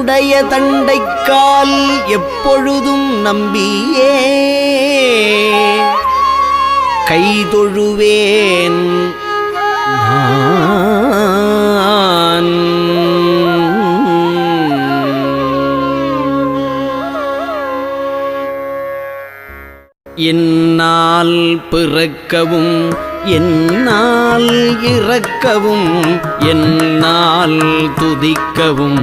நின்னுடைய தண்டைக்கால் எப்பொழுதும் நம்பியே. கைதொழுவேன் என்னால் பிறக்கவும் என்னால் இறக்கவும் என்னால் துதிக்கவும்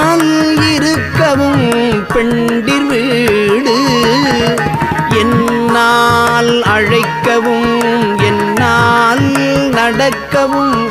நடக்கவும்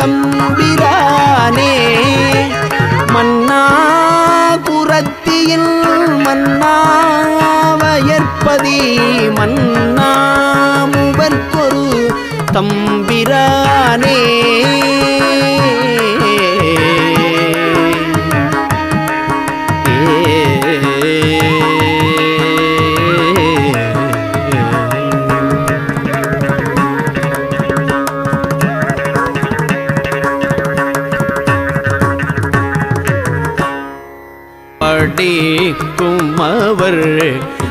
தம்பிரானே மன்னா குரத்தியின் மன்னாவயற்பதி மன்னாமுவர்கொரு தம்பிரானே.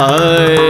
哎.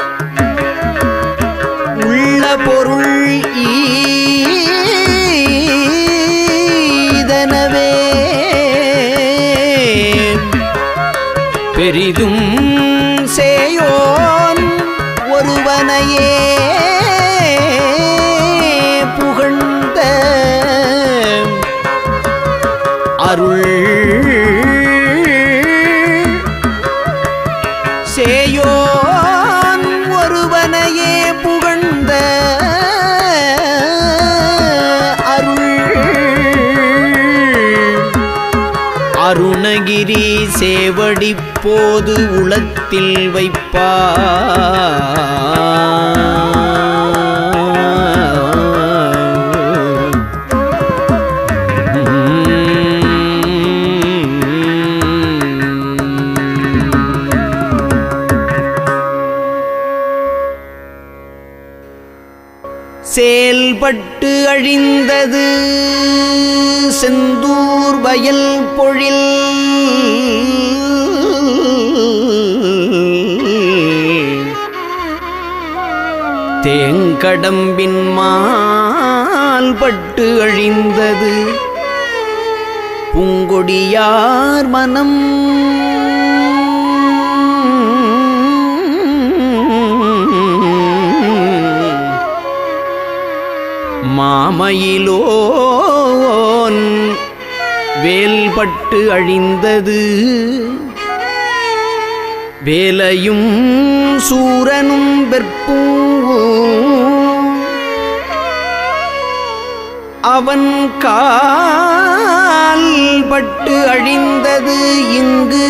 அருணகிரி சேவடி போது உளத்தில் வைப்பா செயல்பட்டு அழிந்தது செந்தூர் வயல் பொழில். தேங்கடம்பின் மால் பட்டு அழிந்தது. பூங்கொடியார் மனம். மாமயிலோன் வேல்பட்டு அழிந்தது. வேலையும் சூரனும் வெற்பூவும் அவன் கால்பட்டு அழிந்தது இங்கு.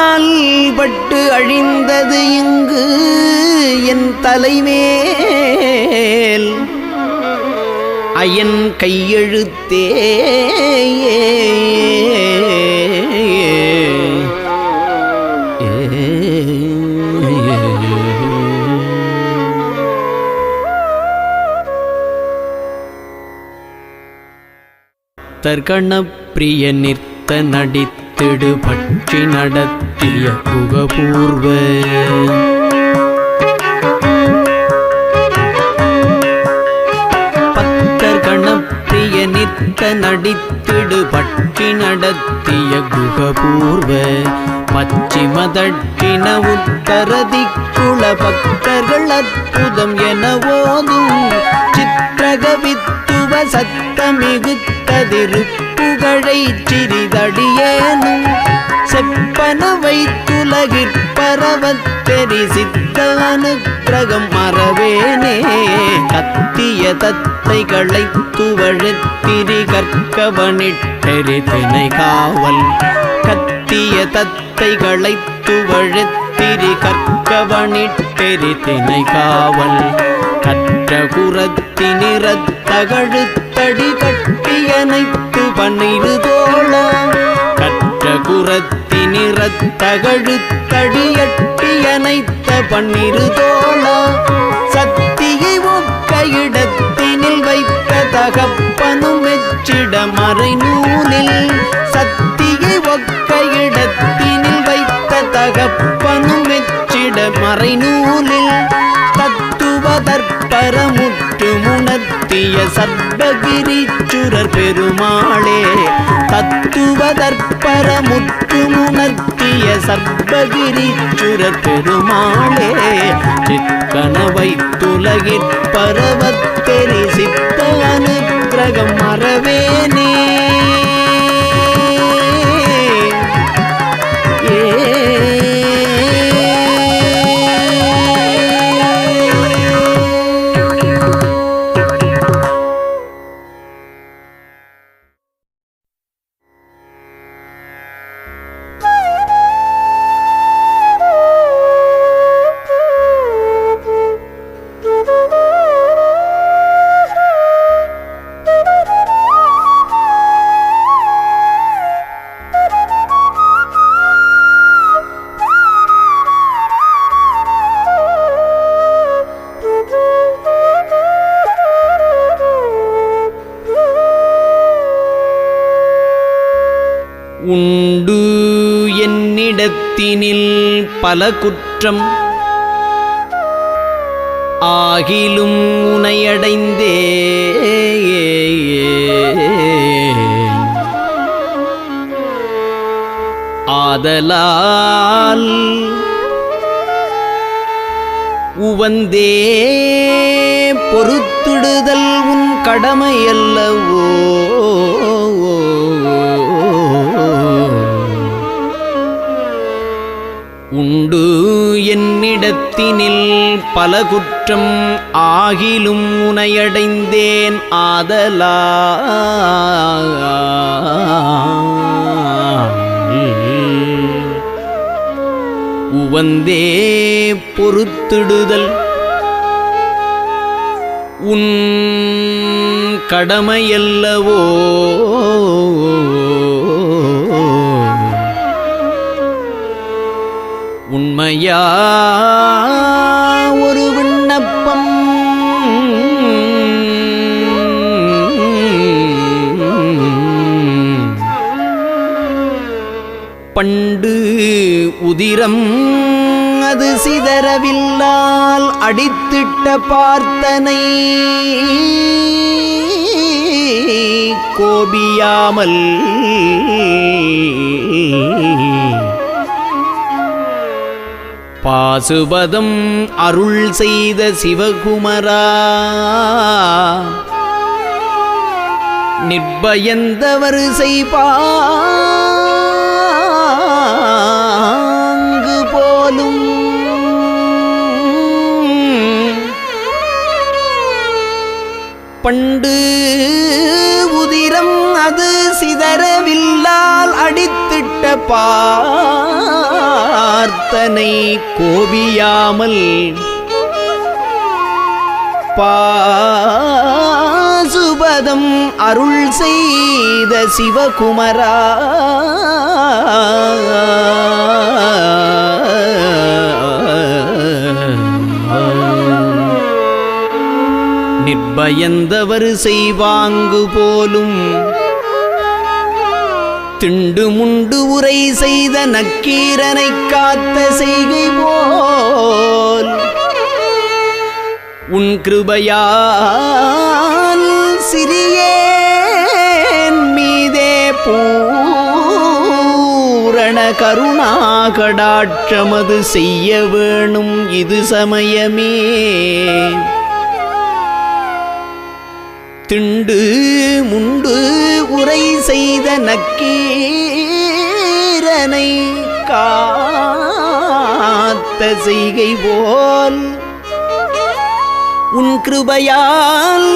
கால் பட்டு அழிந்தது இங்கு என் தலைமேல். அயன் கையெழுத்தே தற்கணப்பிரிய நிற்த நடித்திடு பற்றி நடத்திய புகபூர்வ நித்த நடித்திடு பற்றி நடத்திய குகபூர்வ பச்சிம தட்டின உத்தரதி உத்தரதிக்குள பக்தர்கள் அற்புதம் என ஓதும் சித்திரகவித்துவ சத்தமிகுத்ததிருப்புகழை சிறிதடியேனும் செப்பன வைத்துலகிற்பரவத் தெரிசித்த அனுக்கிரகம் மறவேனே. கத்திய தத்தைகளை துவழத்திரி கற்கவனிட்டெரி தினை காவல். கத்திய தத்தைகளை துவழத்திரி கற்கவனிட்டெரி தினை காவல். கற்ற குரத்தினிறத்தகழுத்து குரத்தினிறத்தகழுத்தடி கட்டியனைத்து பன்னிரு தோழ. கற்ற குரத்தி குரத்தினிறத்தகழுத்தடியட்டியனைத்த பன்னிரு தோழ. சக்தியை ஒக்க இடத்தினில் வைத்த தகப்பனும் மெச்சிட மறை நூலில் சக்தியை ஒக்க இடத்தினில் வைத்த தகப்பனும் மெச்சிட மறை நூலில் தத்துவதற்பரமுற்று முணர்த்திய சர்வகிரிச்சுரர் பெருமாளே தத்துவதற்பரமுற்று முணர்த்திய சர்வகிரிச்சுரர் பெருமாளே சிக்கனவை துலகிற் பரவத்தெரி சித்த அனுக்கிரகம் உண்டு என்னிடத்தினில் பல குற்றம். ஆகிலும் உனையடைந்தே ஆதலால் உவந்தே பொறுத்துடுதல் உன் கடமையல்லவோ. என்னிடத்தினில் பல குற்றம் ஆகிலும் உனையடைந்தேன் ஆதலா. உவந்தே பொறுத்திடுதல். உன் கடமையல்லவோ. உண்மையா உதிரம். அது சிதறவில்லால் அடித்திட்ட பார்த்தனை. கோபியாமல். பாசுபதம் அருள் செய்த சிவகுமரா. நிர்பயந்தவர் செய்பாங்கு போலும். பண்டு உதிரம் அது சிதறவில்லால் அடித்திட்ட பார்த்தனை கோபியாமல் பாசுபதம் அருள் செய்த சிவகுமரா. பயந்தவர் செய்வாங்கு போலும். திண்டு முண்டு உரை செய்த நக்கீரனை காத்த செய்கை போல். உன் கிருபையால் சிறியேன் மீதே பூரண கருணா கருணாகடாட்சமது செய்ய வேணும் இது சமயமே. திண்டு முண்டு உரை செய்த நக்கீரனை காத்த செய்கை போல் உன் கிருபையால்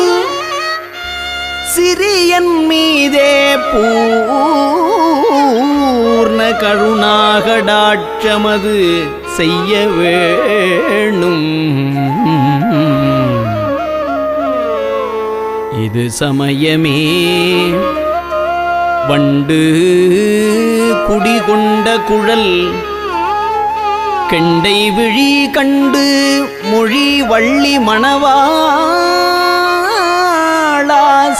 சிறியன் மீதே பூர்ண கருணாகடாட்சமது செய்ய வேணும். இது சமயமே. வண்டு குடிகொண்ட குழல் கெண்டை விழி கண்டு மொழி வள்ளி மணவாளா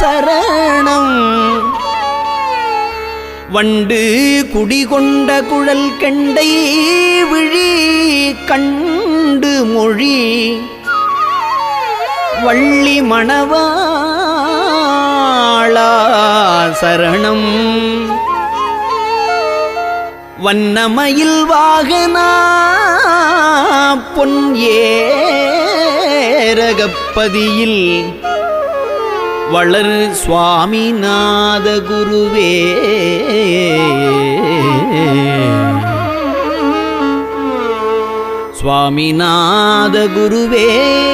சரணம். வண்டு குடிகொண்ட குழல் கெண்டை விழி கண்டு மொழி வள்ளி மணவா மணவாளா சரணம். வண்ணமயில் வாகனா பொன் ஏரகப்பதியில் வளர் சுவாமிநாத குருவே. சுவாமிநாத குருவே.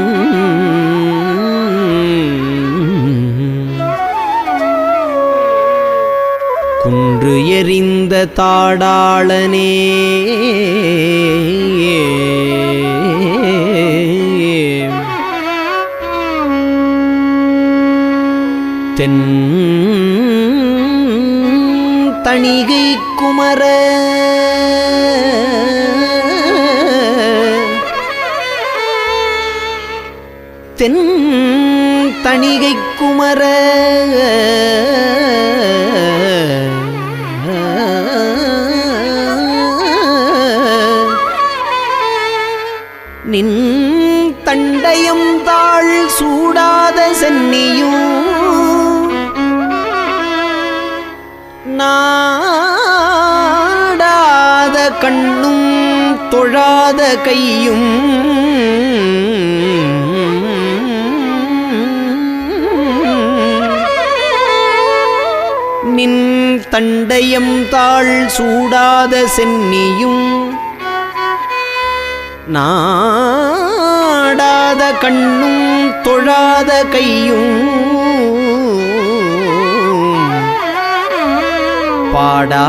என்று எறிந்த தாடாளனே. தென் தணிகை குமர. தென் தணிகை குமர. தொழாத கையும் நின் தண்டயம் தாழ் சூடாத சென்னியும் நாடாத கண்ணும் தொழாத கையும் பாடா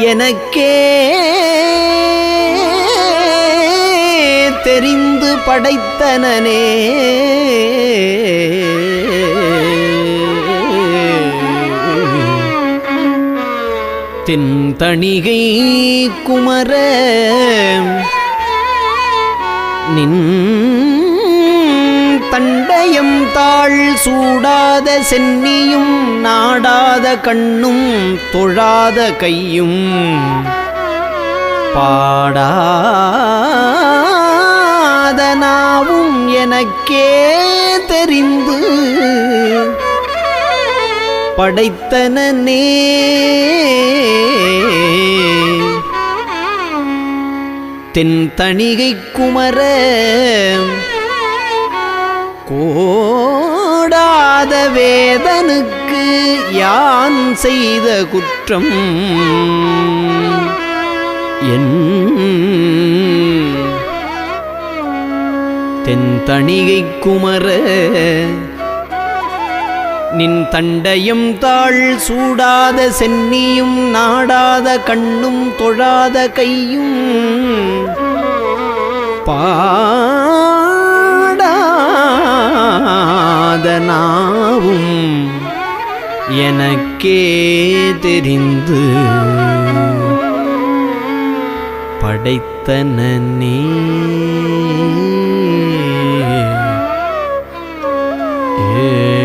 எனக்கே தெரிந்து படைத்தனனே. தென்தணிகை குமர நின் கண்டயம் தாழ் சூடாத சென்னியும் நாடாத கண்ணும் தொழாத கையும். பாடாத நாவும் எனக்கே தெரிந்து படைத்தனே தென் தணிகை குமர கோடாத வேதனுக்கு யான் செய்த குற்றம்? என் தென்தணிகை குமர நின் தண்டையும் தாழ் சூடாத சென்னியும் நாடாத கண்ணும் தொழாத கையும் பா அதனாவும் எனக்கே தெரிந்து படைத்தன நீ. ஏ